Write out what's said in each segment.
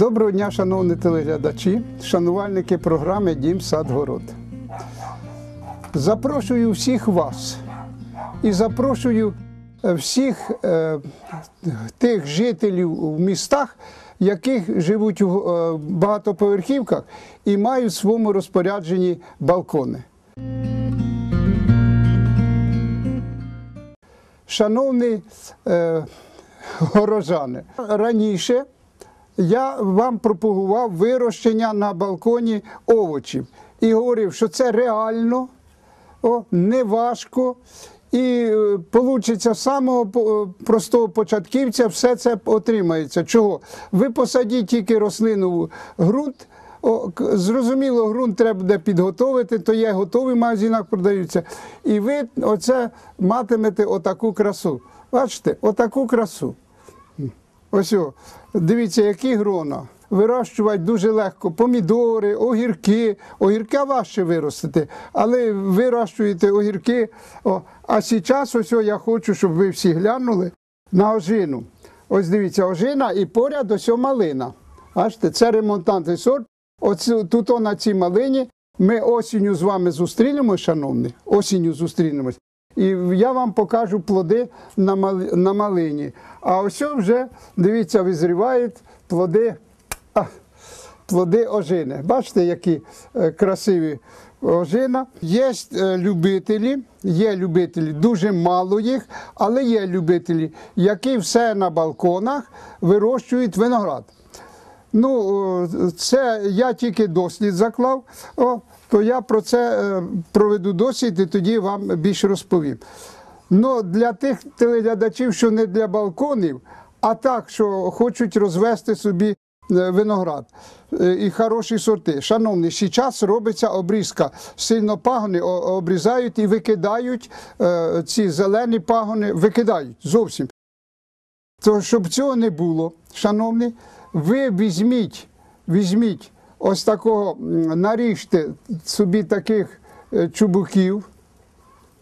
Доброго дня, шановні телеглядачі, шанувальники програми Дім Сад Город. Запрошую всіх вас і запрошую е, всіх е, тих жителів в містах, яких живуть у е, багатоповерхівках і мають в своєму розпорядженні балкони. Шановні е, горожани, раніше я вам пропагував вирощення на балконі овочів і говорив, що це реально, о, не важко. І вийде самого простого початківця, все це отримається. Чого? Ви посадіть тільки рослину ґрунт. Зрозуміло, ґрунт треба буде підготовити, то є готові в магазинах продаються. І ви оце матимете отаку красу. Бачите, отаку красу. Ось, о, дивіться, які грона. Вирощувати дуже легко. Помідори, огірки. Огірка важче виростити, але вирощуєте огірки. О, а зараз ось о, я хочу, щоб ви всі глянули на ожину. Ось дивіться, ожина і поряд ось о малина. Бачите, це ремонтантний сорт. Оце, тут о, на цій малині ми осінню з вами зустрінемось, шановні. Осінню зустрінемось. І я вам покажу плоди на, на малині. А ось вже, дивіться, визрівають плоди, а, плоди ожини. Бачите, які е, красиві ожина. Є е, любителі, є любителі, дуже мало їх, але є любителі, які все на балконах вирощують виноград. Ну, це я тільки дослід заклав, о, то я про це е, проведу дослід і тоді вам більше розповім. Ну, для тих телеглядачів, що не для балконів, а так, що хочуть розвести собі е, виноград е, і хороші сорти. Шановні, зараз робиться обрізка. Сильно пагони обрізають і викидають ці зелені пагони, викидають зовсім. То щоб цього не було, шановні, ви візьміть, візьміть ось такого, наріжте собі таких е, чубуків.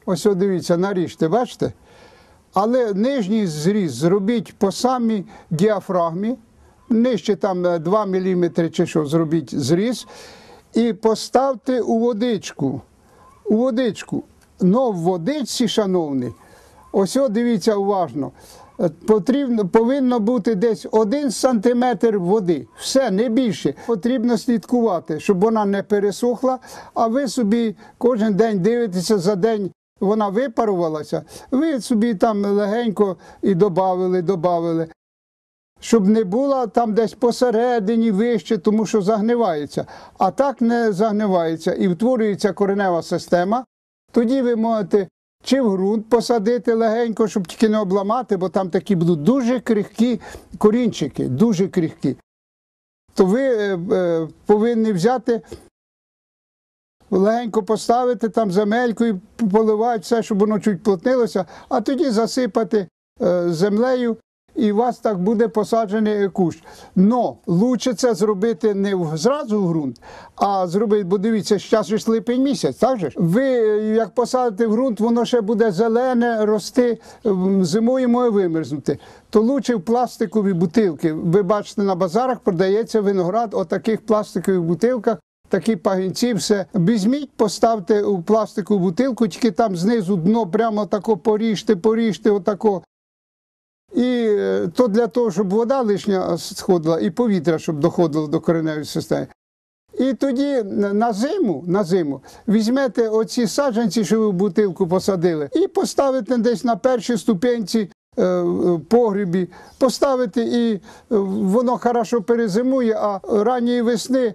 Ось о, дивіться, наріжте, бачите? Але нижній зріз зробіть по самій діафрагмі, нижче там е, 2 мм чи що, зробіть зріз, і поставте у водичку. У водичку. Но в водичці, шановні, ось о, дивіться уважно. Потрібно, повинно бути десь один сантиметр води. Все, не більше. Потрібно слідкувати, щоб вона не пересохла, а ви собі кожен день дивитеся за день. Вона випарувалася, ви собі там легенько і додавили, додавили. Щоб не була там десь посередині вище, тому що загнивається. А так не загнивається і утворюється коренева система. Тоді ви можете чи в ґрунт посадити легенько, щоб тільки не обламати, бо там такі будуть дуже крихкі корінчики, дуже крихкі. То ви е, е, повинні взяти, легенько поставити там земелькою, поливати все, щоб воно чуть плотнилося, а тоді засипати е, землею. І у вас так буде посаджений кущ. Но лучше це зробити не зразу в ґрунт, а зробити, бо дивіться, зараз ж липень місяць, так же ж? Ви е, як посадите в ґрунт, воно ще буде зелене, рости, зимою може вимерзнути. То лучше в пластикові бутилки. Ви бачите, на базарах продається виноград у таких пластикових бутилках. Такі пагінці, все. Візьміть, поставте у пластикову бутилку, тільки там знизу дно прямо тако поріжте, поріжте, отако. І е, то для того, щоб вода лишня сходила, і повітря, щоб доходило до кореневої системи. І тоді на зиму, на зиму візьмете оці саджанці, що ви в бутилку посадили, і поставите десь на першій ступенці е, в погрібі, поставите, і е, воно хорошо перезимує, а ранньої весни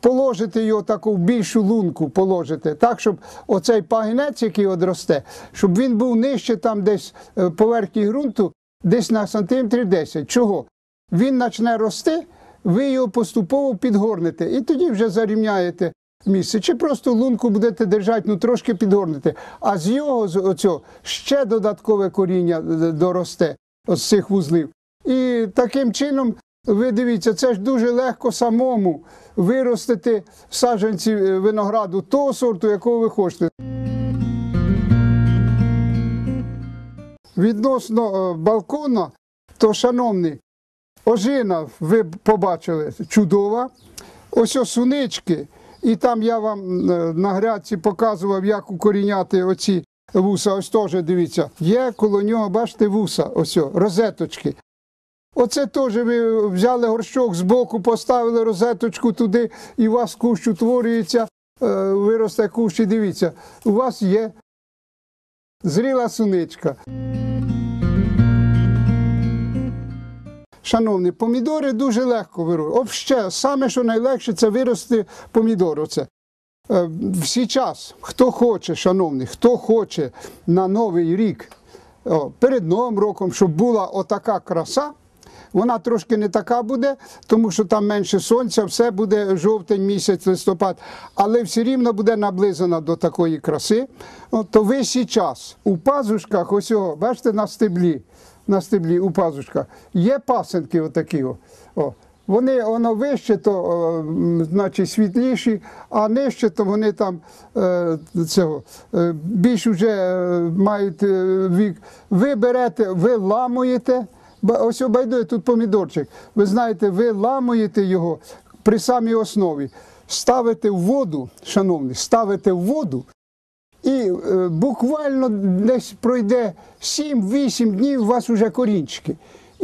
положите його таку в більшу лунку, положите, так, щоб оцей пагінець, який одросте, щоб він був нижче там десь поверхні ґрунту, десь на сантиметрів 10. Чого? Він почне рости, ви його поступово підгорнете і тоді вже зарівняєте місце. Чи просто лунку будете держати, ну трошки підгорнете. А з його з оцього ще додаткове коріння е, доросте з цих вузлів. І таким чином, ви дивіться, це ж дуже легко самому виростити саджанці е, винограду того сорту, якого ви хочете. Відносно е, балкона, то, шановні, Ожина, ви побачили, чудова. Ось ось сунички. І там я вам е, на грядці показував, як укоріняти оці вуса. Ось теж дивіться. Є коло нього, бачите, вуса, ось розеточки. Оце теж ви взяли горщок з боку, поставили розеточку туди, і у вас кущ утворюється, е, виросте кущ, і дивіться, у вас є зріла суничка. Шановні, помідори дуже легко вирощувати. Обще, саме що найлегше це вирости помідор. Оце. Е, Всі час, хто хоче, шановні, хто хоче на Новий рік, перед Новим роком, щоб була отака краса, вона трошки не така буде, тому що там менше сонця, все буде жовтень місяць, листопад, але все рівно буде наблизена до такої краси. То ви час у пазушках, ось його, бачите, на стеблі, на стеблі у пазушках, є пасенки отакі. О. Вони воно вище, то значить світліші, а нижче, то вони там е, цього е, більш вже е, мають вік. Ви берете, ви ламуєте. Ось обайдує тут помідорчик. Ви знаєте, ви ламуєте його при самій основі, ставите в воду, шановні, ставите в воду, і е, буквально десь пройде 7-8 днів, у вас вже корінчики.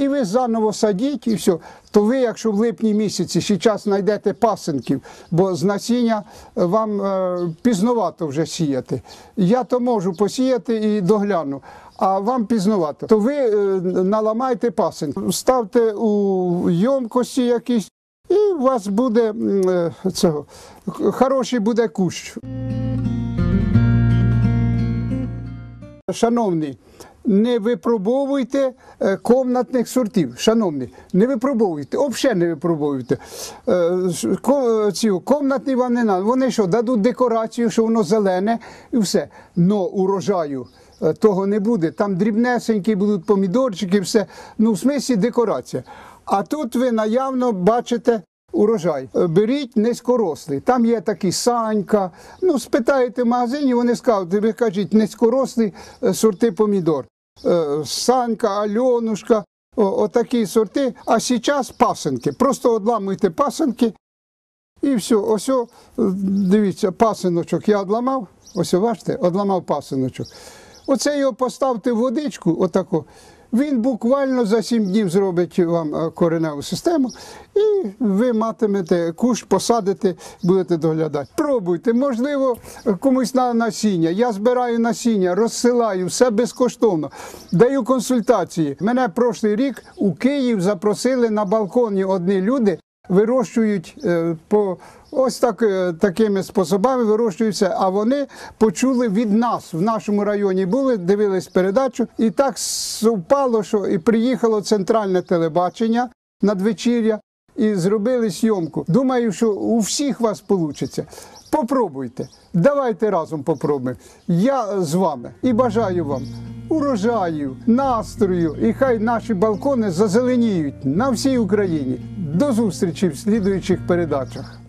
І ви заново садіть, і все. То ви, якщо в липні місяці час знайдете пасенків, бо з насіння е, вам е, пізновато вже сіяти. Я то можу посіяти і догляну, а вам пізновато. То ви е, наламайте пасенки, ставте у йомкості якісь, і у вас буде е, цього, хороший буде кущ. Шановні, не випробовуйте е, комнатних сортів. Шановні, не випробовуйте, взагалі не випробовуйте. Е, комнатні вам не треба. Вони що, дадуть декорацію, що воно зелене і все. Но урожаю е, того не буде. Там дрібнесенькі будуть помідорчики, все. Ну, в смислі декорація. А тут ви наявно бачите урожай. Беріть низькорослий. Там є такі санька. Ну, спитаєте в магазині, вони скажуть, ви кажіть, низькорослі сорти помідор. Е, Санька, Альонушка, отакі сорти. А зараз пасенки. Просто одламуйте пасенки. І все, ось, дивіться, пасиночок я одламав. Ось, бачите, одламав пасиночок. Оце його поставте в водичку, отако. Він буквально за 7 днів зробить вам е, кореневу систему, і ви матимете кущ, посадите, будете доглядати. Пробуйте, можливо, комусь на насіння. Я збираю насіння, розсилаю все безкоштовно, даю консультації. Мене прошлий рік у Київ запросили на балконі одні люди вирощують е, по ось так, е, такими способами вирощуються. А вони почули від нас в нашому районі були, дивились передачу, і так совпало, що і приїхало центральне телебачення надвечір'я і зробили зйомку. Думаю, що у всіх вас вийде. Попробуйте, давайте разом попробуємо. Я з вами і бажаю вам урожаю, настрою, і хай наші балкони зазеленіють на всій Україні. До зустрічі в слідуючих передачах.